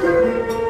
พ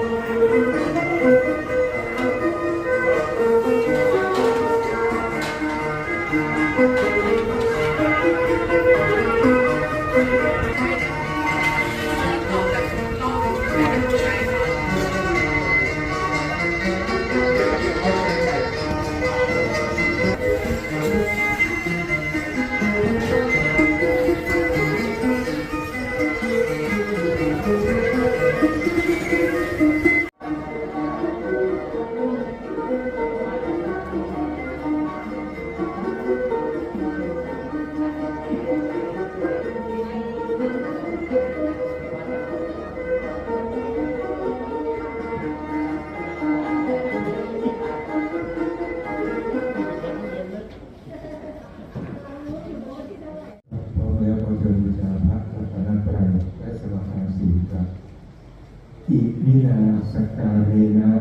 อิมินาสกการเรนะ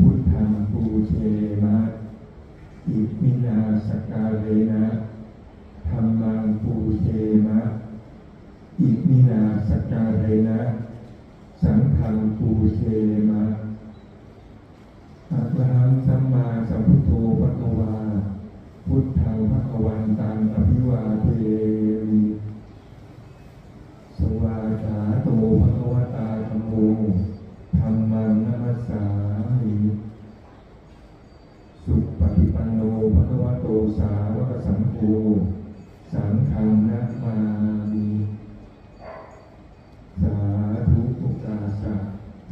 พุทธังปูเชมะอิมินาสกการเรนะธรรมังปูเชมะอิมินาสกการเรนะสังฆังปูเชมะอะระหังสัมมาสัมพุทโธภะคะวา พุทธังภะคะวันตังอภิวาเท สาหิสุปฏิปันโนภะคะวะโตสาวกสังโฆสังฆังนะมามีสาธุอุกาสะ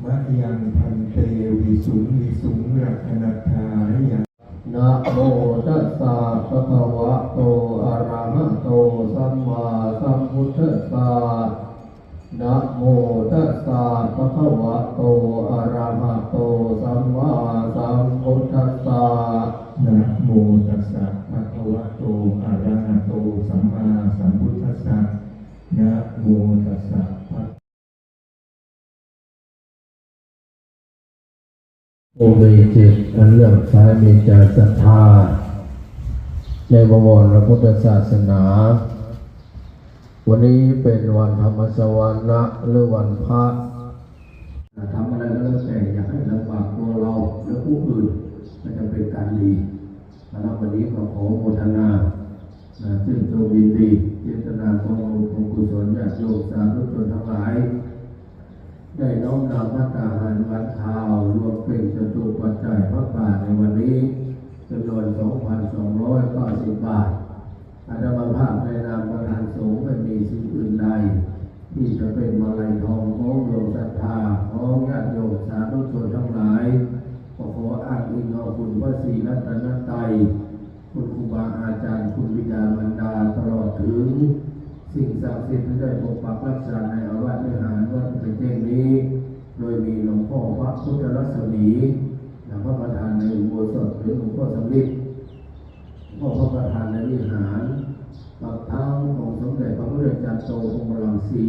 มะยังพันเตวิสุงวิสุงรักนัตถายะนะโม ผู้มีจิตอันเลื่อมใสมีใจศรัทธา ในบวรพระพุทธศาสนา วันนี้เป็นวันธรรมสวรรณะหรือวันพระทำอะไรก็แล้วแต่อยากให้ลำบากตัวเราและผู้อื่นมันจะเป็นการดีนะครับวันนี้ก็ขอโมทนาซึ่งจงยินดีเจตนาขององค์ของกุศลญาติโยมสาธุชนทั้งหลาย ได้น้อมนำพระตาหารวัดเท้า เป็นจตุปัจจัยพระบาทในวันนี้จำนวน 2,290 บาทอาตมาภาพในนามประธานสงฆ์ไม่มีสิ่งอื่นใด ที่จะเป็นมาลัยทองของโยมศรัทธาของญาติโยมสาธุชนทั้งหลายก็ขออ้างอิงเอาคุณพระศรีรัตนตรัยคุณครูบาอาจารย์คุณวิดาบรรดาตลอดถึง สิ่งศักดิ์สิทธิ์ที่ได้ปกปักรักษาในอาวาสวิหารวัดเป็นเจ้ง พระพุทธรัศมีและพระประธานในอุโบสถหรือหลวงพ่อสำลิดพ่อพระประธานในวิหารปักเท้าของสมเด็จพระพุทธเจ้าโตองค์รังสี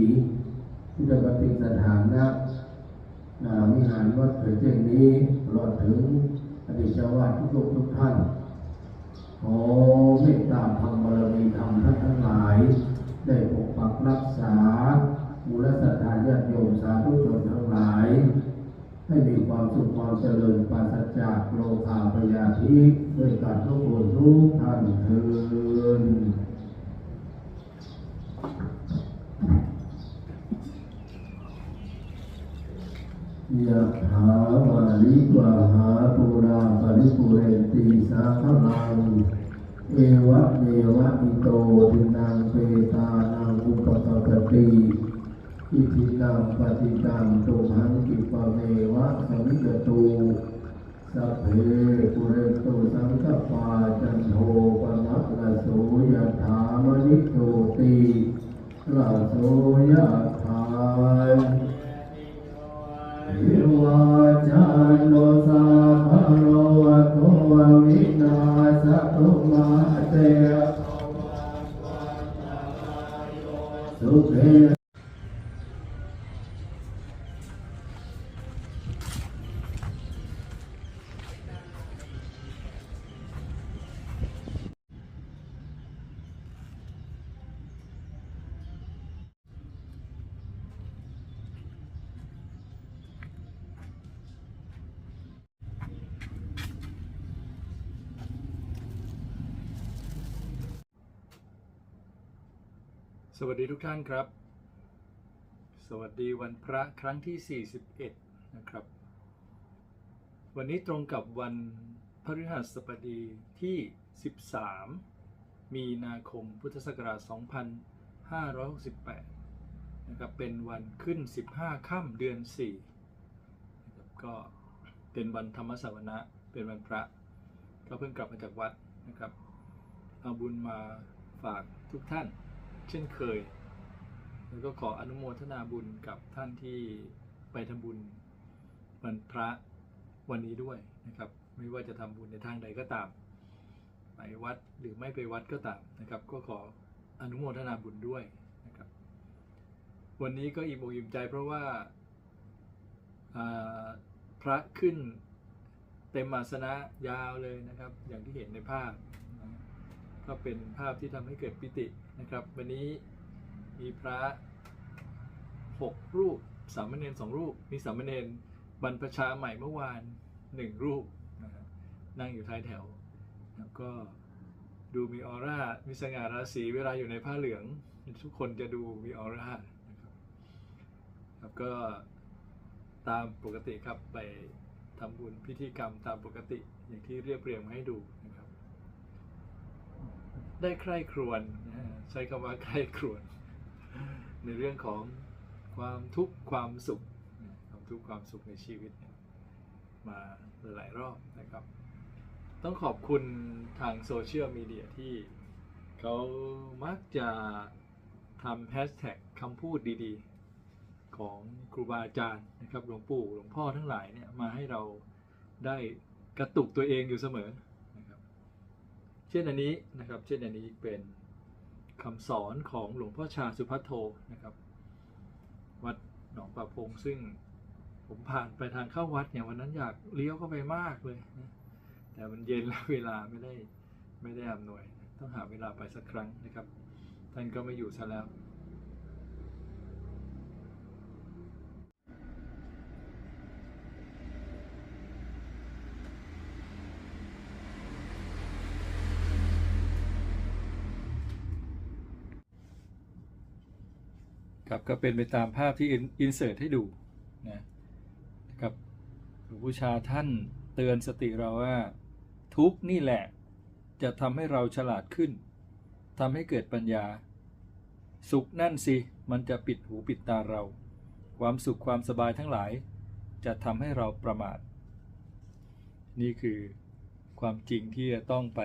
ที่ได้ปฏิสถานณนาวิหารวัดเป็นเจงนี้ตลอดถึงอดีตเจ้าวาดทุกๆทุกท่านขอเมตตาธรรมบารมีธรรมท่านทั้งหลาย ได้ปกปักรักษามูลสัทธาญาติโยมสาธุชนทั้งหลาย ให้มีความสุขความเจริญปราศจากโลภาพยาธิด้วยการทุกคนทุกท่านเทินยะถาวาลิวาหาปุราปริปุเรนตีสาขลัง เอวะเมวะอิโตทินังเปตานังอุปกปติ อิทินังปฏิตังตุหังกิปเมวะสมิจตุสัพเพปุเรตุสังกปาจัน วัสดีทุกท่านครับ สวัสดีวันพระครั้งที่ 41 นะครับ วันนี้ตรงกับวันพฤหัสบดีที่ 13 มีนาคมพุทธศักราช 2568 นะครับ เป็นวันขึ้น 15 ค่ำเดือน4นะครับก็เป็นวันธรรมสวนะเป็นวันพระ ก็เพิ่งกลับมาจากวัดนะครับ เอาบุญมาฝากทุกท่าน เช่นเคย แล้วก็ขออนุโมทนาบุญกับท่านที่ไปทำบุญวันพระวันนี้ด้วยนะครับ ไม่ว่าจะทำบุญในทางใดก็ตาม ไปวัดหรือไม่ไปวัดก็ตามนะครับ ก็ขออนุโมทนาบุญด้วยนะครับ วันนี้ก็อิ่มอกอิ่มใจเพราะว่าพระขึ้นเต็มอาสนะยาวเลยนะครับ อย่างที่เห็นในภาพ ก็เป็นภาพที่ทำให้เกิดปิตินะครับ วันนี้มีพระหกรูป สามเณรสองรูป มีสามเณรบรรพชาใหม่เมื่อวานหนึ่งรูปนะครับนั่งอยู่ท้ายแถวแล้วก็ดูมีออร่า มีสง่าราศีเวลาอยู่ในผ้าเหลือง ทุกคนจะดูมีออร่านะครับครับก็ตามปกติครับไปทำบุญพิธีกรรมตามปกติอย่างที่เรียบเรียงมาให้ดูนะครับ ได้ใคร่ครวญใช้คำว่าใคร่ครวญในเรื่องของความทุกข์ความสุขความทุกข์ความสุขในชีวิตมาหลายรอบนะครับ ต้องขอบคุณทางโซเชียลมีเดียที่เขามักจะทำแฮชแท็กคำพูดดีๆ ของครูบาอาจารย์นะครับหลวงปู่หลวงพ่อทั้งหลายเนี่ยมาให้เราได้กระตุกตัวเองอยู่เสมอ ช่นอันนี้นะครับ เช่นอันนี้เป็นคำสอนของหลวงพ่อชาสุพัทโทนะครับ วัดหนองประพงซึ่งผมผ่านไปทางเข้าวัดเนี่ยวันนั้นอยากเลี้ยวเข้าไปมากเลยนะแต่มันเย็นแล้วเวลาไม่ได้ไม่ได้อำนวย ต้องหาเวลาไปสักครั้งนะครับ ท่านก็ไม่อยู่ซะแล้ว ครับก็เป็นไปตามภาพที่อินเสิร์ตให้ดูนะครับหลวงพ่ชาท่านเตือนสติเราว่า ทุกนี่แหละจะทำให้เราฉลาดขึ้นทำให้เกิดปัญญา สุขนั่นสิ มันจะปิดหูปิดตาเรา ความสุขความสบายทั้งหลาย จะทำให้เราประมาท นี่คือความจริงที่จะต้องไป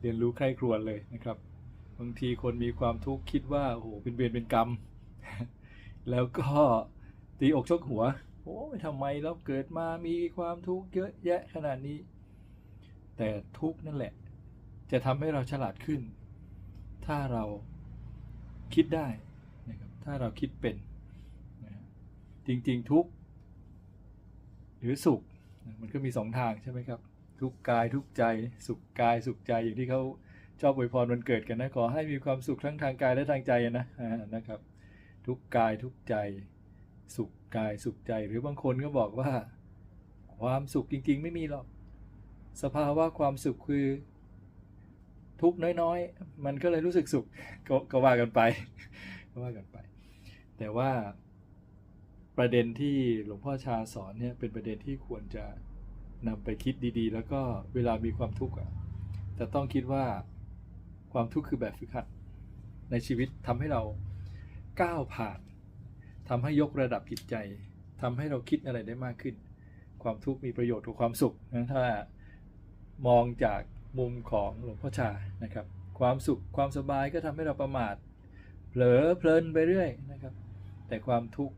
เรียนรู้ใคร่ครวญเลยนะครับ บางทีคนมีความทุกข์คิดว่าโอ้โหเป็นเวรเป็นกรรม แล้วก็ตีอกชกหัว โอ้ยทำไมเราเกิดมามีความทุกข์เยอะแยะขนาดนี้ แต่ทุกข์นั่นแหละ จะทำให้เราฉลาดขึ้น ถ้าเราคิดได้นะครับถ้าเราคิดเป็นนะจริงๆทุกข์หรือสุข มันก็มีสองทางใช่ไหมครับ ทุกกายทุกใจสุขกายสุขใจอย่างที่เขาชอบอวยพรวันเกิดกันนะ ขอให้มีความสุขทั้งทางกายและทางใจนะนะครับ ทุกกายทุกใจ สุขกายสุขใจ หรือบางคนก็บอกว่า ความสุขจริง ๆ ไม่มีหรอก สภาวะความสุขคือ ทุกน้อยๆ มันก็เลยรู้สึกสุขกก็ว่ากันไปก็ว่ากันไป แต่ว่าประเด็นที่หลวงพ่อชาสอนเนี่ยเป็นประเด็นที่ควรจะนำไปคิดดีๆ แล้วก็เวลามีความทุกข์อะจะต้องคิดว่าความทุกข์คือแบบฝึกหัดในชีวิตทำให้เรา ก้าวผ่านทำให้ยกระดับจิตใจทำให้เราคิดอะไรได้มากขึ้น ความทุกข์มีประโยชน์กว่าความสุขนะถ้ามองจากมุมของหลวงพ่อชานะครับ ความสุขความสบายก็ทำให้เราประมาทเผลอเพลินไปเรื่อยนะครับ แต่ความทุกข์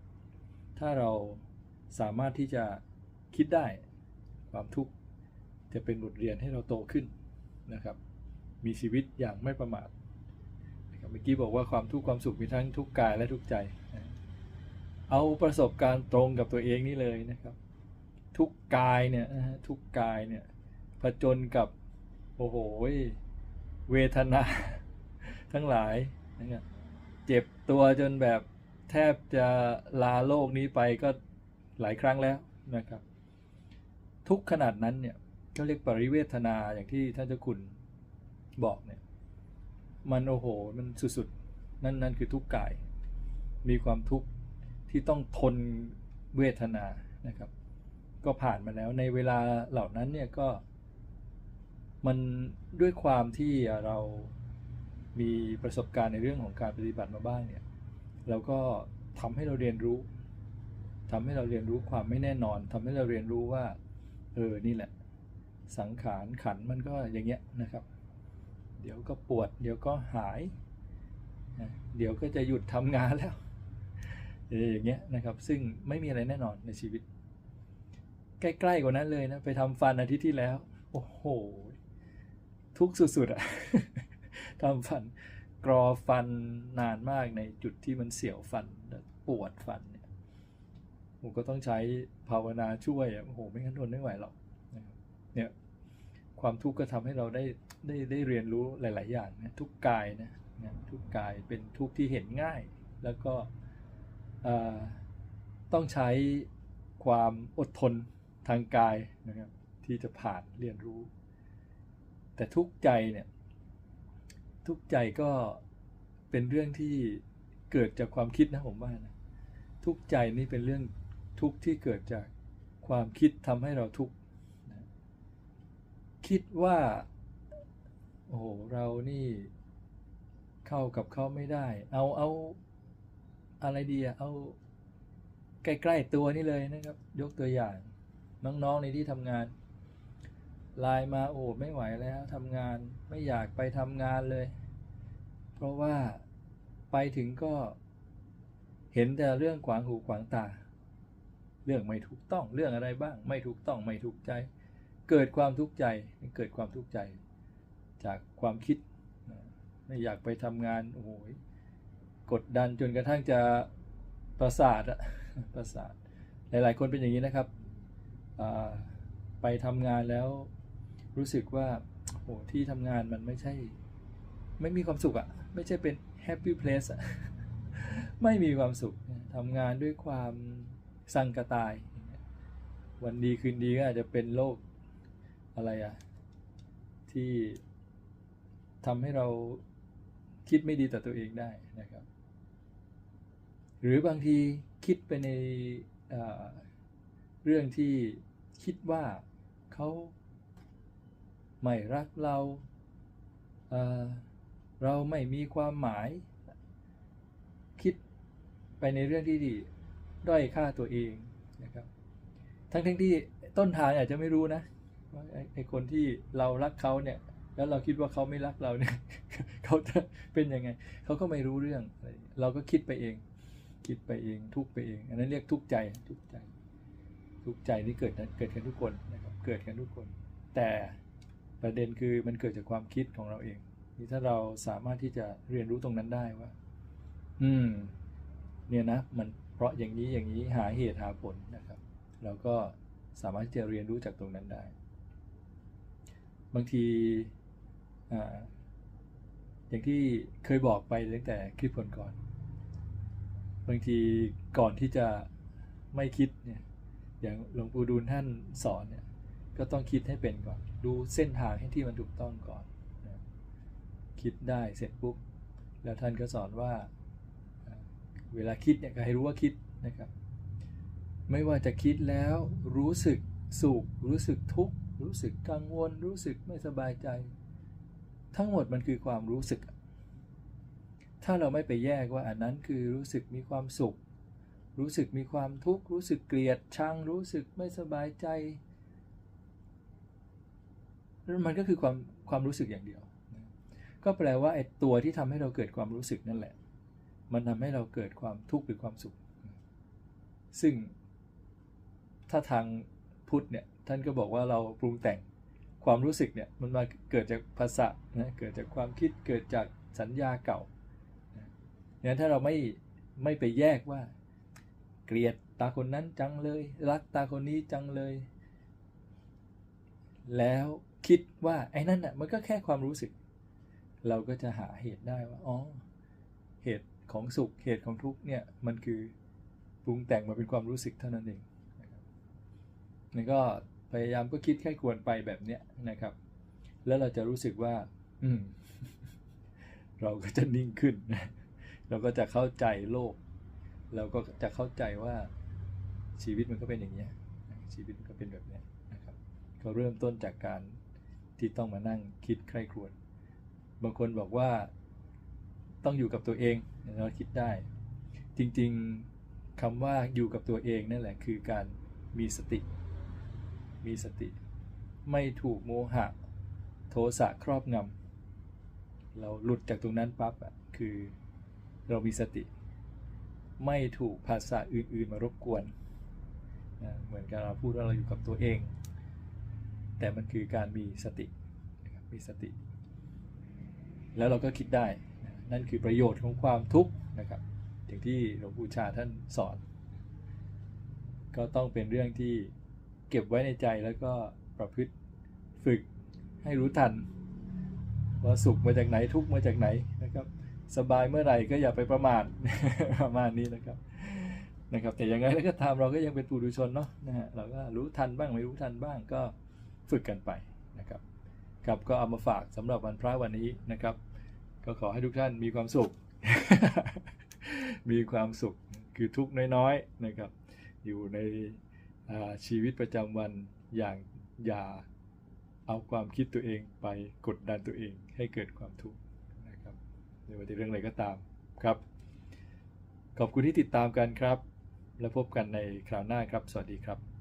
ถ้าเราสามารถที่จะคิดได้ ความทุกข์จะเป็นบทเรียนให้เราโตขึ้นนะครับ มีชีวิตอย่างไม่ประมาท เมื่อกี้บอกว่าความทุกข์ความสุขมีทั้งทุกกายและทุกใจ เอาประสบการณ์ตรงกับตัวเองนี่เลยนะครับ ทุกกายเนี่ยทุกกายเนี่ยผจญกับโอ้โหเวทนาทั้งหลายนะครับเจ็บตัวจนแบบแทบจะลาโลกนี้ไปก็หลายครั้งแล้วนะครับ ทุกข์ขนาดนั้นเนี่ยก็เรียกปริเวทนาอย่างที่ท่านเจ้าคุณบอกเนี่ย มันโอ้โห มันสุดๆ นั่นนั่นคือทุกข์กาย มีความทุกข์ที่ต้องทนเวทนานะครับ ก็ผ่านมาแล้วในเวลาเหล่านั้นเนี่ยก็มันด้วยความที่เรามีประสบการณ์ในเรื่องของการปฏิบัติมาบ้างเนี่ยเราก็ทำให้เราเรียนรู้ทำให้เราเรียนรู้ความไม่แน่นอนทำให้เราเรียนรู้ว่า เออ นี่แหละ สังขารขันมันก็อย่างเงี้ยนะครับ เดี๋ยวก็ปวด เดี๋ยวก็หาย เดี๋ยวก็จะหยุดทำงานแล้วเอออย่างเงี้ยนะครับ ซึ่งไม่มีอะไรแน่นอนในชีวิต ใกล้ๆกว่านั้นเลยนะ ไปทำฟันอาทิตย์ที่แล้ว โอ้โห ทุกสุดๆอะทำฟันกรอฟันนานมากในจุดที่มันเสียวฟันปวดฟันเนี่ยผมก็ต้องใช้ภาวนาช่วยอะโอ้โห ไม่งั้นทนไม่ไหวหรอกเนี่ย ความทุกข์ก็ทำให้เราได้ได้ได้เรียนรู้หลาย ๆ อย่างนะทุกกายนะนะทุกกายเป็นทุกข์ที่เห็นง่าย แล้วก็ต้องใช้ความอดทนทางกายนะครับที่จะผ่านเรียนรู้ แต่ทุกใจเนี่ยทุกใจก็เป็นเรื่องที่เกิดจากความคิดนะผมว่านะทุกใจนี่เป็นเรื่องทุกข์ที่เกิดจากความคิดทำให้เราทุกข์ คิดว่า โอ้โหเรานี่เข้ากับเขาไม่ได้ เอาเอาอะไรดีอะเอา ใกล้ๆตัวนี่เลยนะครับ ยกตัวอย่างน้องๆในที่ทำงานไลน์มาโอ้ไม่ไหวแล้วทำงานไม่อยากไปทำงานเลย เพราะว่าไปถึงก็เห็นแต่เรื่องขวางหูขวางตา เรื่องไม่ถูกต้องเรื่องอะไรบ้าง ไม่ถูกต้องไม่ถูกใจ เกิดความทุกข์ใจเกิดความทุกข์ใจ จากความคิดไม่อยากไปทำงานโอ้โหกดดันจนกระทั่งจะประสาทอะประสาทหลาย ๆ คนเป็นอย่างนี้นะครับไปทำงานแล้วรู้สึกว่าโอ้โหที่ทำงานมันไม่ใช่ ไม่มีความสุขอะไม่ใช่เป็นแฮปปี้เพลสอะไม่มีความสุขทำงานด้วยความสังกตาย วันดีคืนดีก็อาจจะเป็นโรค อะไรอะที่ทำให้เราคิดไม่ดีต่อตัวเองได้นะครับ หรือบางทีคิดไปในเรื่องที่คิดว่าเขาไม่รักเราเเราไม่มีความหมาย คิดไปในเรื่องที่ดีด้อยค่าตัวเองนะครับ ทั้งทั้งที่ต้นทางอาจจะไม่รู้นะ ว่าไอ้ไอคนที่เรารักเขาเนี่ย แล้วเราคิดว่าเขาไม่รักเราเนี่ยเขาจะเป็นยังไงเขาก็ไม่รู้เรื่อง เราก็คิดไปเอง คิดไปเอง ทุกไปเอง อันนั้นเรียกทุกใจทุกใจ ทุกใจที่เกิดเกิดกันทุกคนนะครับเกิดกันทุกคน แต่ประเด็นคือมันเกิดจากความคิดของเราเองนี่ถ้าเราสามารถที่จะเรียนรู้ตรงนั้นได้ว่า อืม เนี่ยนะ มันเพราะอย่างนี้อย่างนี้หาเหตุหาผลนะครับ เราก็สามารถที่จะเรียนรู้จากตรงนั้นได้ บางทีอย่างที่เคยบอกไปตั้งแต่คลิปก่อนๆบางทีก่อนที่จะไม่คิดเนี่ยอย่างหลวงปู่ดูลท่านสอนเนี่ยก็ต้องคิดให้เป็นก่อน ดูเส้นทางให้ที่มันถูกต้องก่อนนะคิดได้เสร็จปุ๊บแล้วท่านก็สอนว่าอ่าเวลาคิดเนี่ยก็ให้รู้ว่าคิดนะครับ ไม่ว่าจะคิดแล้วรู้สึกสุขรู้สึกทุกข์ รู้สึกกังวล รู้สึกไม่สบายใจ ทั้งหมดมันคือความรู้สึก ถ้าเราไม่ไปแยกว่าอันนั้นคือรู้สึกมีความสุข รู้สึกมีความทุกข์ รู้สึกเกลียดชัง รู้สึกไม่สบายใจ มันก็คือความความรู้สึกอย่างเดียว ก็แปลว่าไอ้ตัวที่ทำให้เราเกิดความรู้สึกนั่นแหละ มันทำให้เราเกิดความทุกข์หรือความสุข ซึ่งถ้าทางพุทธเนี่ย ท่านก็บอกว่าเราปรุงแต่งความรู้สึกเนี่ยมันมาเกิดจากภาษานะเกิดจากความคิดเกิดจากสัญญาเก่านะงั้นถ้าเราไม่ไม่ไปแยกว่า เกลียดตาคนนั้นจังเลย รักตาคนนี้จังเลย แล้วคิดว่าไอ้นั่นน่ะมันก็แค่ความรู้สึก เราก็จะหาเหตุได้ว่าอ๋อเหตุของสุขเหตุของทุกข์เนี่ยมันคือปรุงแต่งมาเป็นความรู้สึกเท่านั้นเองนะครับแล้วก็ พยายามก็คิดแค่ควรไปแบบเนี้ยนะครับ แล้วเราจะรู้สึกว่า อืม เราก็จะนิ่งขึ้น เราก็จะเข้าใจโลก เราก็จะเข้าใจว่าชีวิตมันก็เป็นอย่างเนี้ย ชีวิตมันก็เป็นแบบเนี้ยนะครับ ก็เริ่มต้นจากการที่ต้องมานั่งคิดใคร่ครวญบางคนบอกว่าต้องอยู่กับตัวเองเราคิดได้ จริง ๆคำว่าอยู่กับตัวเองนั่นแหละคือการมีสติ มีสติ ไม่ถูกโมหะ โทสะครอบงำเราหลุดจากตรงนั้นปั๊บอะคือเรามีสติ ไม่ถูกภาษาอื่น ๆ มารบกวนนะเหมือนกับเราพูดว่าเราอยู่กับตัวเอง แต่มันคือการมีสติมีสติ แล้วเราก็คิดได้นะนั่นคือประโยชน์ของความทุกข์นะครับอย่างที่หลวงปู่ชาท่านสอน ก็ต้องเป็นเรื่องที่ เก็บไว้ในใจแล้วก็ประพฤติฝึกให้รู้ทัน ว่าสุขมาจากไหนทุกมาจากไหนนะครับ สบายเมื่อไหร่ก็อย่าไปประมาทประมาณนี้นะครับนะครับแต่ยังไงแล้วก็ตามเราก็ยังเป็นปุถุชนเนาะนะฮะเราก็รู้ทันบ้างไม่รู้ทันบ้างก็ฝึกกันไปนะครับครับก็เอามาฝากสำหรับวันพระวันนี้นะครับ ก็ขอให้ทุกท่านมีความสุข มีความสุขคือทุกน้อยๆนะครับ อยู่ใน ชีวิตประจำวันอย่างอย่าเอาความคิดตัวเองไปกดดันตัวเองให้เกิดความทุกข์นะครับไม่ว่าจะเรื่องอะไรก็ตามครับ ขอบคุณที่ติดตามกันครับ แล้วพบกันในคราวหน้าครับ สวัสดีครับ